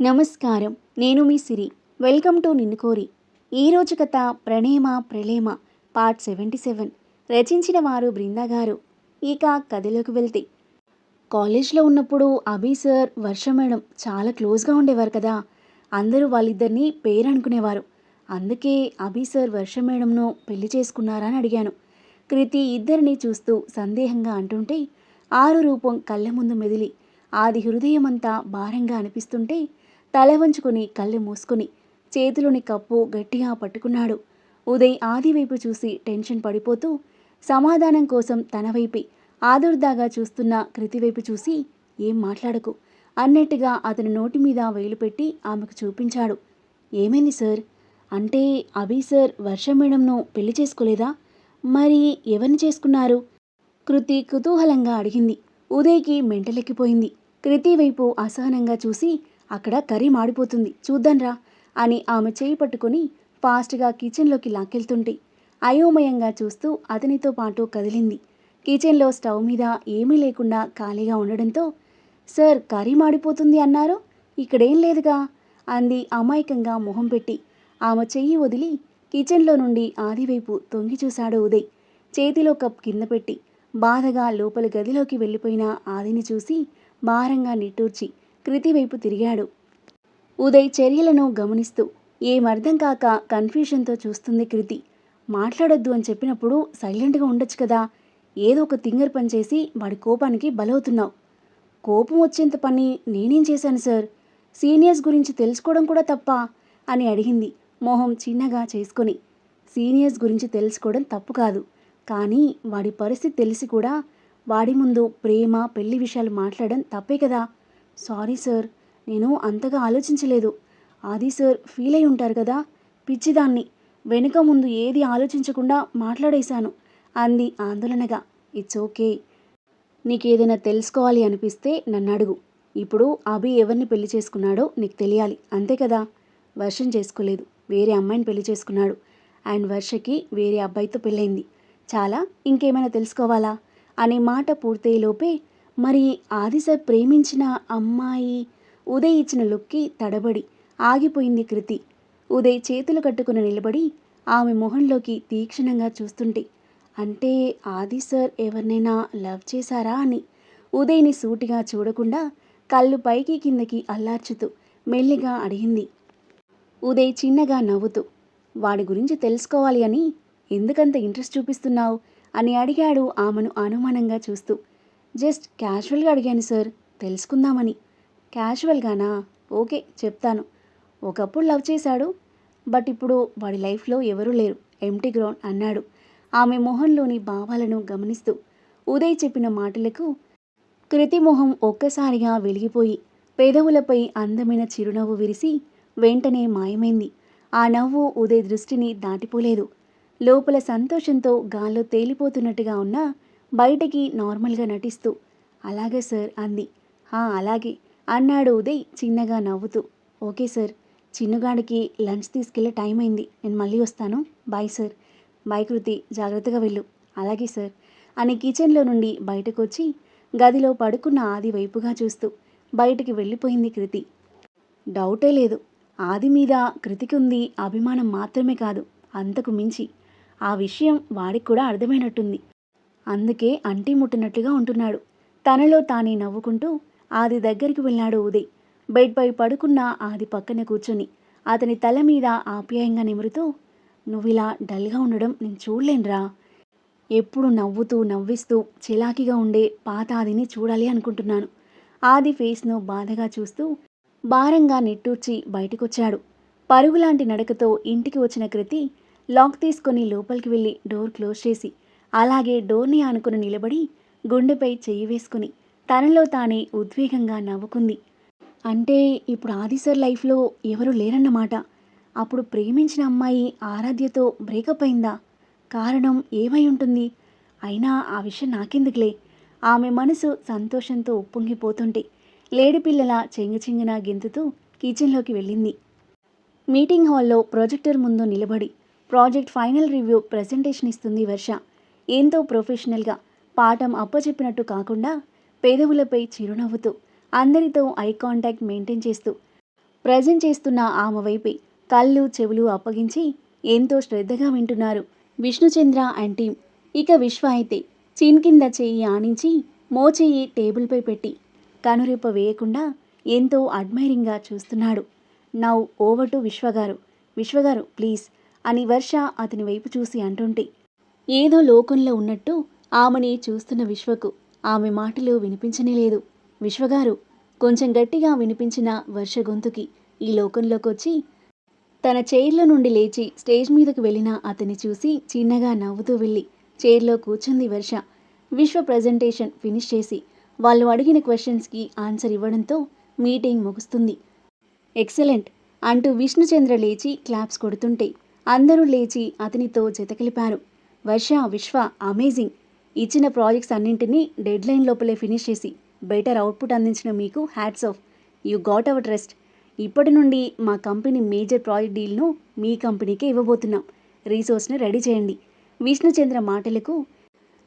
నమస్కారం. నేను మీ సిరి. Welcome to నిన్ను కోరి. ఈరోజు కథ ప్రణేమ ప్రళేమ పార్ట్ సెవెంటీ సెవెన్. రచించిన వారు బృందా గారు. ఇక కథలోకి వెళ్తే. కాలేజ్లో ఉన్నప్పుడు అభి సార్ వర్ష మేడం చాలా క్లోజ్గా ఉండేవారు కదా. అందరూ వాళ్ళిద్దరిని పేరు అనుకునేవారు. అందుకే అభి సార్ వర్ష మేడంను పెళ్ళి చేసుకున్నారా అని అడిగాను. కృతి ఇద్దరిని చూస్తూ సందేహంగా అంటుంటే ఆరు రూపం కళ్ళ ముందు మెదిలి ఆది హృదయమంతా భారంగా అనిపిస్తుంటే తల వంచుకొని కళ్ళు మూసుకొని చేతిలోని కప్పు గట్టిగా పట్టుకున్నాడు. ఉదయ్ ఆది వైపు చూసి టెన్షన్ పడిపోతూ సమాధానం కోసం తన వైపే ఆదుర్దాగా చూస్తున్న కృతి వైపు చూసి ఏం మాట్లాడకు అన్నట్టుగా అతని నోటి మీద వేలు పెట్టి ఆమెకు చూపించాడు. ఏమైంది సార్? అంటే అభి సార్ వర్ష మేడంను పెళ్ళి చేసుకోలేదా? మరి ఎవరిని చేసుకున్నారు? కృతి కుతూహలంగా అడిగింది. ఉదయ్కి మెంటలెక్కిపోయింది. కృతి వైపు అసహనంగా చూసి అక్కడ కర్రీ మాడిపోతుంది చూద్దాంరా అని ఆమె చేయి పట్టుకొని ఫాస్ట్గా కిచెన్లోకి లాక్కెళ్తుంటే అయోమయంగా చూస్తూ అతనితో పాటు కదిలింది. కిచెన్లో స్టవ్ మీద ఏమీ లేకుండా ఖాళీగా ఉండడంతో సార్ కర్రీ మాడిపోతుంది అన్నారు. ఇక్కడేం లేదుగా అంది అమాయకంగా మొహం పెట్టి. ఆమె చెయ్యి వదిలి కిచెన్లో నుండి ఆదివైపు తొంగి చూశాడు ఉదయ్. చేతిలో కప్ కింద పెట్టి బాధగా లోపల గదిలోకి వెళ్ళిపోయిన ఆదిని చూసి భారంగా నిట్టూర్చి కృతి వైపు తిరిగాడు. ఉదయ్ చర్యలను గమనిస్తూ ఏమర్థం కాక కన్ఫ్యూషన్తో చూస్తుంది కృతి. మాట్లాడొద్దు అని చెప్పినప్పుడు సైలెంట్గా ఉండొచ్చు కదా. ఏదో ఒక తింగర్ పని చేసి వాడి కోపానికి బలవుతున్నావు. కోపం వచ్చేంత పని నేనేం చేశాను సార్? సీనియర్స్ గురించి తెలుసుకోవడం కూడా తప్ప అని అడిగింది మొహం చిన్నగా చేసుకొని. సీనియర్స్ గురించి తెలుసుకోవడం తప్పు కాదు. కానీ వాడి పరిస్థితి తెలిసి కూడా వాడి ముందు ప్రేమ పెళ్ళి విషయాలు మాట్లాడడం తప్పే కదా. సారీ సార్ నేను అంతగా ఆలోచించలేదు. ఆది సార్ ఫీల్ అయి ఉంటారు కదా పిచ్చిదాన్ని. వెనుక ముందు ఏది ఆలోచించకుండా మాట్లాడేశాను అంది ఆందోళనగా. It's okay. నీకేదైనా తెలుసుకోవాలి అనిపిస్తే నన్ను అడుగు. ఇప్పుడు అభి ఎవరిని పెళ్ళి చేసుకున్నాడో నీకు తెలియాలి అంతే కదా? వర్షం చేసుకోలేదు వేరే అమ్మాయిని పెళ్ళి చేసుకున్నాడు. అండ్ వర్షకి వేరే అబ్బాయితో పెళ్ళైంది. చాలా ఇంకేమైనా తెలుసుకోవాలా? అనే మాట పూర్తయ్యేలోపే మరి ఆది సార్ ప్రేమించిన అమ్మాయి ఉదయ్ ఇచ్చిన లుక్కి తడబడి ఆగిపోయింది కృతి. ఉదయ్ చేతులు కట్టుకుని నిలబడి ఆమె మొహంలోకి తీక్షణంగా చూస్తుంటే అంటే ఆది సార్ ఎవరినైనా లవ్ చేశారా అని ఉదయ్ని సూటిగా చూడకుండా కళ్ళు పైకి కిందకి అల్లార్చుతూ మెల్లిగా అడిగింది. ఉదయ్ చిన్నగా నవ్వుతూ వాడి గురించి తెలుసుకోవాలి అని ఎందుకంత ఇంట్రెస్ట్ చూపిస్తున్నావు? అని అడిగాడు ఆమెను అనుమానంగా చూస్తూ. జస్ట్ క్యాజువల్గా అడిగాను సార్. తెలుసుకుందామని. క్యాజువల్గానా? ఓకే చెప్తాను. ఒకప్పుడు లవ్ చేశాడు బట్ ఇప్పుడు వాడి లైఫ్లో ఎవరూ లేరు. ఎంటీ గ్రౌండ్ అన్నాడు. ఆమె మొహంలోని భావాలను గమనిస్తూ ఉదయ్ చెప్పిన మాటలకు కృతి మొహం ఒక్కసారిగా వెలిగిపోయి పెదవులపై అందమైన చిరునవ్వు విరిసి వెంటనే మాయమైంది. ఆ నవ్వు ఉదయ్ దృష్టిని దాటిపోలేదు. లోపల సంతోషంతో గాల్లో తేలిపోతున్నట్టుగా ఉన్నా బయటికి నార్మల్గా నటిస్తూ అలాగే సార్ అంది. హా అలాగే అన్నాడు ఉదయ్ చిన్నగా నవ్వుతూ. ఓకే సార్ చిన్నగాడికి లంచ్ తీసుకెళ్ళే టైం అయింది. నేను మళ్ళీ వస్తాను. Bye sir. బాయ్ కృతి జాగ్రత్తగా వెళ్ళు. అలాగే సార్ అని కిచెన్లో నుండి బయటకు వచ్చి గదిలో పడుకున్న ఆది వైపుగా చూస్తూ బయటికి వెళ్ళిపోయింది కృతి. డౌటే లేదు. ఆది మీద కృతికి ఉంది అభిమానం మాత్రమే కాదు అంతకు మించి. ఆ విషయం వాడికి కూడా అర్థమైనట్టుంది. అందుకే అంటి ముట్టినట్లుగా ఉంటున్నాడు. తనలో తానే నవ్వుకుంటూ ఆది దగ్గరికి వెళ్ళాడు ఉదయ్. బెడ్పై పడుకున్న ఆది పక్కన కూర్చొని అతని తల మీద ఆప్యాయంగా నిమురుతూ నువ్విలా డల్గా ఉండడం నేను చూడలేనురా. ఎప్పుడు నవ్వుతూ నవ్విస్తూ చిలాకిగా ఉండే పాత ఆదిని చూడాలి అనుకుంటున్నాను. ఆది ఫేస్ను బాధగా చూస్తూ భారంగా నిట్టూర్చి బయటకొచ్చాడు. పరుగులాంటి నడకతో ఇంటికి వచ్చిన కృతి లాక్ తీసుకొని లోపలికి వెళ్ళి డోర్ క్లోజ్ చేసి అలాగే డోర్ని ఆనుకుని నిలబడి గుండెపై చెయ్యి వేసుకుని తనలో తానే ఉద్వేగంగా నవ్వుకుంది. అంటే ఇప్పుడు ఆదిసర్ లైఫ్లో ఎవరు లేరన్నమాట. అప్పుడు ప్రేమించిన అమ్మాయి ఆరాధ్యతో బ్రేకప్ అయిందా? కారణం ఏమై ఉంటుంది? అయినా ఆ విషయం నాకెందుకులే? ఆమె మనసు సంతోషంతో ఉప్పొంగిపోతుంటే లేడిపిల్లల చెంగుచెంగున గెంతుతూ కిచెన్లోకి వెళ్ళింది. మీటింగ్ హాల్లో ప్రొజెక్టర్ ముందు నిలబడి ప్రాజెక్ట్ ఫైనల్ రివ్యూ ప్రజెంటేషన్ ఇస్తుంది వర్ష. ఎంతో ప్రొఫెషనల్గా పాఠం అప్పచెప్పినట్టు కాకుండా పెదవులపై చిరునవ్వుతూ అందరితో ఐ కాంటాక్ట్ మెయింటైన్ చేస్తూ ప్రజెంట్ చేస్తున్న ఆమె వైపే కళ్ళు చెవులు అప్పగించి ఎంతో శ్రద్ధగా వింటున్నారు విష్ణుచంద్ర అండ్ టీం ఇక విశ్వ అయితే చిన్ కింద చెయ్యి ఆనించి మోచెయ్యి టేబుల్పై పెట్టి కనురెప్ప వేయకుండా ఎంతో అడ్మైరింగ్గా చూస్తున్నాడు. నౌ ఓవర్ టు విశ్వగారు విశ్వగారు ప్లీజ్ అని వర్ష అతని వైపు చూసి అంటుంటే ఏదో లోకంలో ఉన్నట్టు ఆమెని చూస్తున్న విశ్వకు ఆమె మాటలు వినిపించనేలేదు విశ్వగారు కొంచెం గట్టిగా వినిపించిన వర్ష గొంతుకి ఈ లోకంలోకొచ్చి తన చైర్లో నుండి లేచి స్టేజ్ మీదకు వెళ్ళిన అతన్ని చూసి చిన్నగా నవ్వుతూ వెళ్ళి చైర్లో కూర్చుంది వర్ష. విశ్వ ప్రజెంటేషన్ ఫినిష్ చేసి వాళ్ళు అడిగిన క్వశ్చన్స్కి ఆన్సర్ ఇవ్వడంతో మీటింగ్ ముగుస్తుంది. ఎక్సలెంట్! అంటూ విష్ణుచంద్ర లేచి క్లాప్స్ కొడుతుంటే అందరూ లేచి అతనితో జతకలిపారు. వర్ష విశ్వ అమేజింగ్ ఇచ్చిన ప్రాజెక్ట్స్ అన్నింటినీ డెడ్ లైన్ లోపలే ఫినిష్ చేసి బెటర్ అవుట్పుట్ అందించిన మీకు hats off. You got our trust. ఇప్పటి నుండి మా కంపెనీ మేజర్ ప్రాజెక్ట్ డీల్ను మీ కంపెనీకే ఇవ్వబోతున్నాం. రీసోర్స్ని రెడీ చేయండి. విష్ణుచంద్ర మాటలకు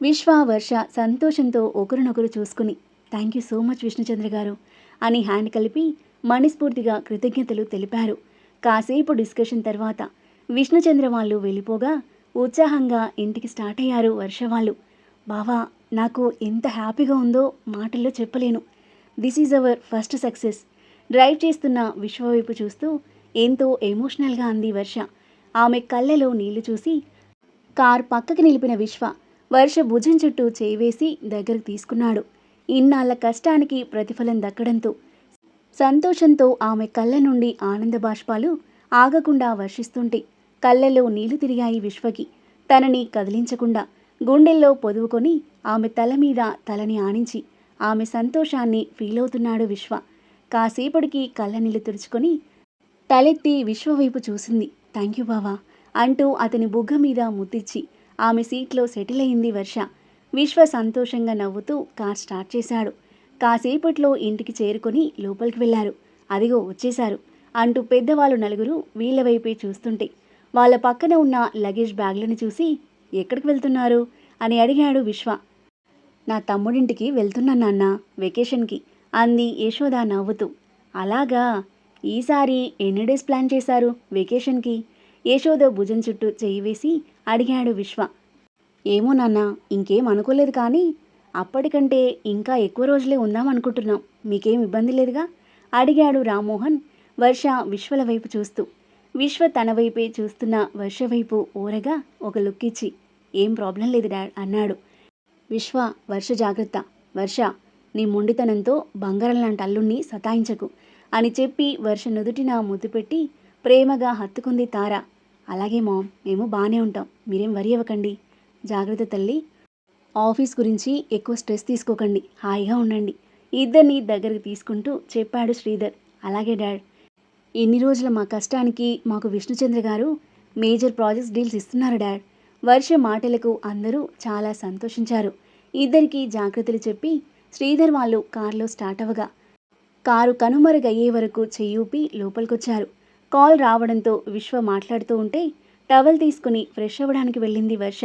విశ్వ వర్ష సంతోషంతో ఒకరినొకరు చూసుకుని thank you so much Vishnuchandra garu అని హ్యాండ్ కలిపి మనస్ఫూర్తిగా కృతజ్ఞతలు తెలిపారు. కాసేపు డిస్కషన్ తర్వాత విష్ణుచంద్ర వాళ్ళు వెళ్ళిపోగా ఉత్సాహంగా ఇంటికి స్టార్ట్ అయ్యారు వర్ష వాళ్ళు. బావా నాకు ఎంత హ్యాపీగా ఉందో మాటల్లో చెప్పలేను. This is our first success drive చేస్తున్న విశ్వవైపు చూస్తూ ఎంతో ఎమోషనల్గా అంది వర్ష. ఆమె కళ్ళలో నీళ్ళు చూసి కార్ పక్కకి నిలిపిన విశ్వ వర్ష భుజం చుట్టూ చేవేసి దగ్గరకు తీసుకున్నాడు. ఇన్నాళ్ళ కష్టానికి ప్రతిఫలం దక్కడంతో సంతోషంతో ఆమె కళ్ళ నుండి ఆనంద బాష్పాలు ఆగకుండా వర్షిస్తుంటే కళ్ళలో నీళ్ళు తిరిగాయి విశ్వకి. తనని కదిలించకుండా గుండెల్లో పొదువుకొని ఆమె తల మీద తలని ఆనించి ఆమె సంతోషాన్ని ఫీలవుతున్నాడు విశ్వ. కాసేపటికి కళ్ళనీళ్ళు తుడుచుకొని తలెత్తి విశ్వ వైపు చూసింది. థ్యాంక్ యూ బావా అంటూ అతని బుగ్గ మీద ముద్దిచ్చి ఆమె సీట్లో సెటిల్ అయింది వర్ష. విశ్వ సంతోషంగా నవ్వుతూ కార్ స్టార్ట్ చేశాడు. కాసేపట్లో ఇంటికి చేరుకొని లోపలికి వెళ్ళారు అదిగో వచ్చేశారు అంటూ పెద్దవాళ్ళు నలుగురు వీళ్ళ వైపే చూస్తుంటే వాళ్ళ పక్కన ఉన్న లగేజ్ బ్యాగ్లను చూసి ఎక్కడికి వెళ్తున్నారు? అని అడిగాడు విశ్వ. నా తమ్ముడింటికి వెళ్తున్నా నాన్న వెకేషన్కి అంది యశోద నవ్వుతూ. అలాగా? ఈసారి ఎన్ని డేస్ ప్లాన్ చేశారు వెకేషన్కి? యశోద భుజం చుట్టూ చేయి వేసి అడిగాడు విశ్వ. ఏమో నాన్న ఇంకేం అనుకోలేదు కానీ అప్పటికంటే ఇంకా ఎక్కువ రోజులే ఉందాం అనుకుంటున్నాం. మీకేం ఇబ్బంది లేదుగా? అడిగాడు రామ్మోహన్ వర్ష విశ్వల వైపు చూస్తూ. విశ్వ తన వైపే చూస్తున్న వర్ష వైపు ఊరగా ఒక లుక్ ఇచ్చి ఏం ప్రాబ్లం లేదు డాడ్ అన్నాడు. విశ్వ వర్ష జాగ్రత్త. వర్ష నీ మొండితనంతో బంగారం లాంటి అల్లుణ్ణి సతాయించకు అని చెప్పి వర్ష నుదుటిన ముద్దు పెట్టి ప్రేమగా హత్తుకుంది తార. అలాగే మామ్ మేము బాగానే ఉంటాం. మీరేం వరి అవ్వకండి. జాగ్రత్త తల్లి. ఆఫీస్ గురించి ఎక్కువ స్ట్రెస్ తీసుకోకండి. హాయిగా ఉండండి. ఇద్దరిని దగ్గరికి తీసుకుంటూ చెప్పాడు శ్రీధర్. అలాగే డాడ్. ఇన్ని రోజుల మా కష్టానికి మాకు Vishnuchandra garu major projects deals ఇస్తున్నారు డాడ్. వర్ష మాటలకు అందరూ చాలా సంతోషించారు. ఇద్దరికి జాగ్రత్తలు చెప్పి శ్రీధర్ వాళ్ళు కారులో స్టార్ట్ అవ్వగా కారు కనుమరుగయ్యే వరకు చెయ్యూపి లోపలికొచ్చారు. కాల్ రావడంతో విశ్వ మాట్లాడుతూ ఉంటే టవల్ తీసుకుని ఫ్రెష్ అవ్వడానికి వెళ్ళింది వర్ష.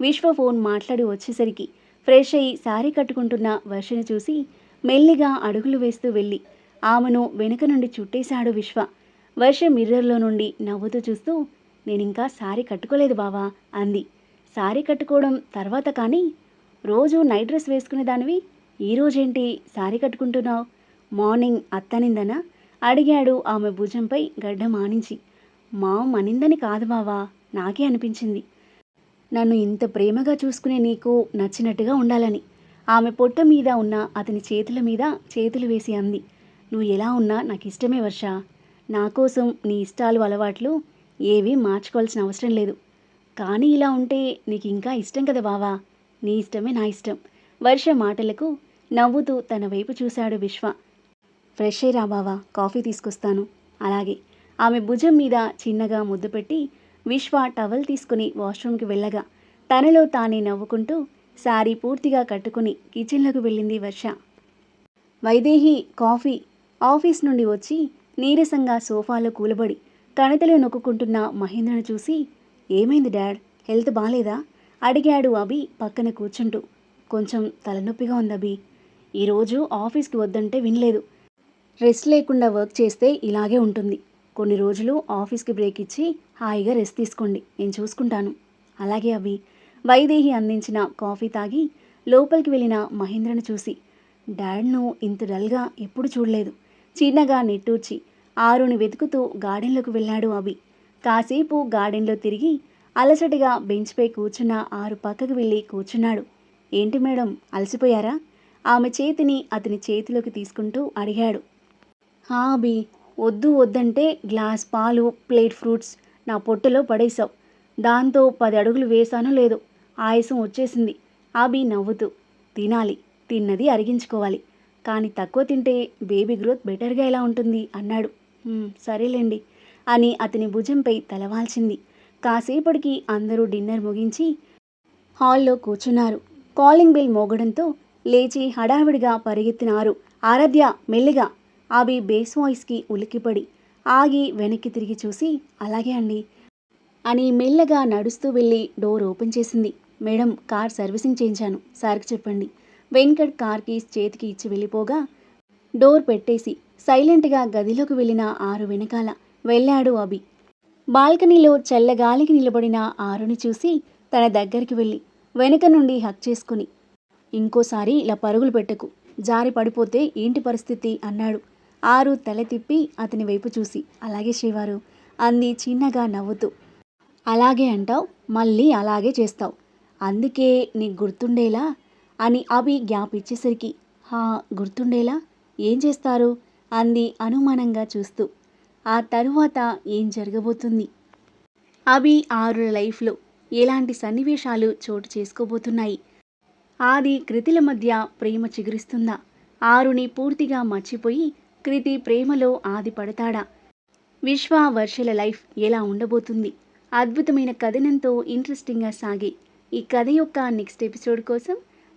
విశ్వ ఫోన్ మాట్లాడి వచ్చేసరికి ఫ్రెష్ అయ్యి శారీ కట్టుకుంటున్న వర్షను చూసి మెల్లిగా అడుగులు వేస్తూ వెళ్ళి ఆమెను వెనుక నుండి చుట్టేశాడు విశ్వ. వర్ష మిర్రర్లో నుండి నవ్వుతూ చూస్తూ నేనింకా శారీ కట్టుకోలేదు బావా అంది. శారీ కట్టుకోవడం తర్వాత కానీ? రోజు నైట్ డ్రెస్ వేసుకునే దానివి? ఈరోజేంటి శారీ కట్టుకుంటున్నావు? మార్నింగ్ అత్తనిందనా? అడిగాడు ఆమె భుజంపై గడ్డ మానించి మా మనిందని కాదు బావా నాకే అనిపించింది. నన్ను ఇంత ప్రేమగా చూసుకునే నీకు నచ్చినట్టుగా ఉండాలని. ఆమె పొట్ట మీద ఉన్న అతని చేతుల మీద చేతులు వేసి అంది. నువ్వు ఎలా ఉన్నా నాకు ఇష్టమే వర్ష. నా కోసం నీ ఇష్టాలు అలవాట్లు ఏవీ మార్చుకోవాల్సిన అవసరం లేదు. కానీ ఇలా ఉంటే నీకు ఇంకా ఇష్టం కదా బావా. నీ ఇష్టమే నా ఇష్టం. వర్ష మాటలకు నవ్వుతూ తన వైపు చూశాడు విశ్వ. ఫ్రెష్ అయ్యి రా బావా కాఫీ తీసుకొస్తాను. అలాగే. ఆమె భుజం మీద చిన్నగా ముద్దు పెట్టి విశ్వ టవల్ తీసుకుని వాష్రూమ్కి వెళ్ళగా తనలో తానే నవ్వుకుంటూ శారీ పూర్తిగా కట్టుకుని కిచెన్లోకి వెళ్ళింది వర్ష. వైదేహి కాఫీ ఆఫీస్ నుండి వచ్చి నీరసంగా సోఫాలో కూలబడి కణతలు నొక్కుంటున్న మహేంద్రను చూసి ఏమైంది డాడ్? హెల్త్ బాగాలేదా అడిగాడు అభి పక్కన కూర్చుంటూ. కొంచెం తలనొప్పిగా ఉంది అభి. ఈరోజు ఆఫీస్కి వద్దంటే వినలేదు. రెస్ట్ లేకుండా వర్క్ చేస్తే ఇలాగే ఉంటుంది. కొన్ని రోజులు ఆఫీస్కి బ్రేక్ ఇచ్చి హాయిగా రెస్ట్ తీసుకోండి. నేను చూసుకుంటాను. అలాగే అవి వైదేహి అందించిన కాఫీ తాగి లోపలికి వెళ్ళిన మహేంద్రను చూసి డాడ్ను ఇంత డల్గా ఎప్పుడు చూడలేదు. చిన్నగా నిట్టూర్చి ఆరుని వెతుకుతూ గార్డెన్లోకి వెళ్ళాడు అభి. కాసేపు గార్డెన్లో తిరిగి అలసటగా బెంచ్పై కూర్చున్న ఆరు పక్కకు వెళ్ళి కూర్చున్నాడు. ఏంటి మేడం అలసిపోయారా? ఆమె చేతిని అతని చేతిలోకి తీసుకుంటూ అడిగాడు. "హా అభి వద్దు వద్దంటే గ్లాస్ పాలు ప్లేట్ ఫ్రూట్స్ నా పొట్టలో పడేశావు. దాంతో పది అడుగులు వేశానో లేదో ఆయాసం వచ్చేసింది. అభి నవ్వుతూ తినాలి తిన్నది అరిగించుకోవాలి. కానీ తక్కువ తింటే బేబీ గ్రోత్ బెటర్గా ఎలా ఉంటుంది అన్నాడు. సరేలేండి అని అతని భుజంపై తలవాల్చింది. కాసేపటికి అందరూ డిన్నర్ ముగించి హాల్లో కూర్చున్నారు. కాలింగ్ బెల్ మోగడంతో లేచి హడావిడిగా పరిగెత్తినారు. ఆరాధ్య మెల్లిగా అవి బేస్ వాయిస్కి ఉలిక్కిపడి ఆగి వెనక్కి తిరిగి చూసి అలాగే అండి అని మెల్లగా నడుస్తూ వెళ్ళి డోర్ ఓపెన్ చేసింది. మేడం కార్ సర్వీసింగ్ చేయించాను. సార్కి చెప్పండి వెంకట్ కార్ కీస్ చేతికి ఇచ్చి వెళ్ళిపోగా డోర్ పెట్టేసి సైలెంట్గా గదిలోకి వెళ్ళిన ఆరు వెనకాల వెళ్ళాడు అభి. బాల్కనీలో చల్లగాలికి నిలబడిన ఆరుని చూసి తన దగ్గరికి వెళ్ళి వెనుక నుండి హక్ చేసుకుని ఇంకోసారి ఇలా పరుగులు పెట్టకు జారి పడిపోతే ఏంటి పరిస్థితి? అన్నాడు. ఆరు తల తిప్పి అతని వైపు చూసి అలాగే శ్రీవారు అంది చిన్నగా నవ్వుతూ. అలాగే అంటావు మళ్ళీ అలాగే చేస్తావు. అందుకే నీకు గుర్తుండేలా అని అభి గ్యాప్ ఇచ్చేసరికి హా గుర్తుండేలా? ఏం చేస్తారు? అంది అనుమానంగా చూస్తూ. ఆ తరువాత ఏం జరగబోతుంది? అభి ఆరుల లైఫ్లో ఎలాంటి సన్నివేశాలు చోటు చేసుకోబోతున్నాయి? ఆది కృతిల మధ్య ప్రేమ చిగురిస్తుందా? ఆరుని పూర్తిగా మర్చిపోయి కృతి ప్రేమలో ఆది పడతాడా విశ్వ వర్షల లైఫ్ ఎలా ఉండబోతుంది? అద్భుతమైన కథనంతో ఇంట్రెస్టింగ్గా సాగే ఈ కథ యొక్క నెక్స్ట్ ఎపిసోడ్ కోసం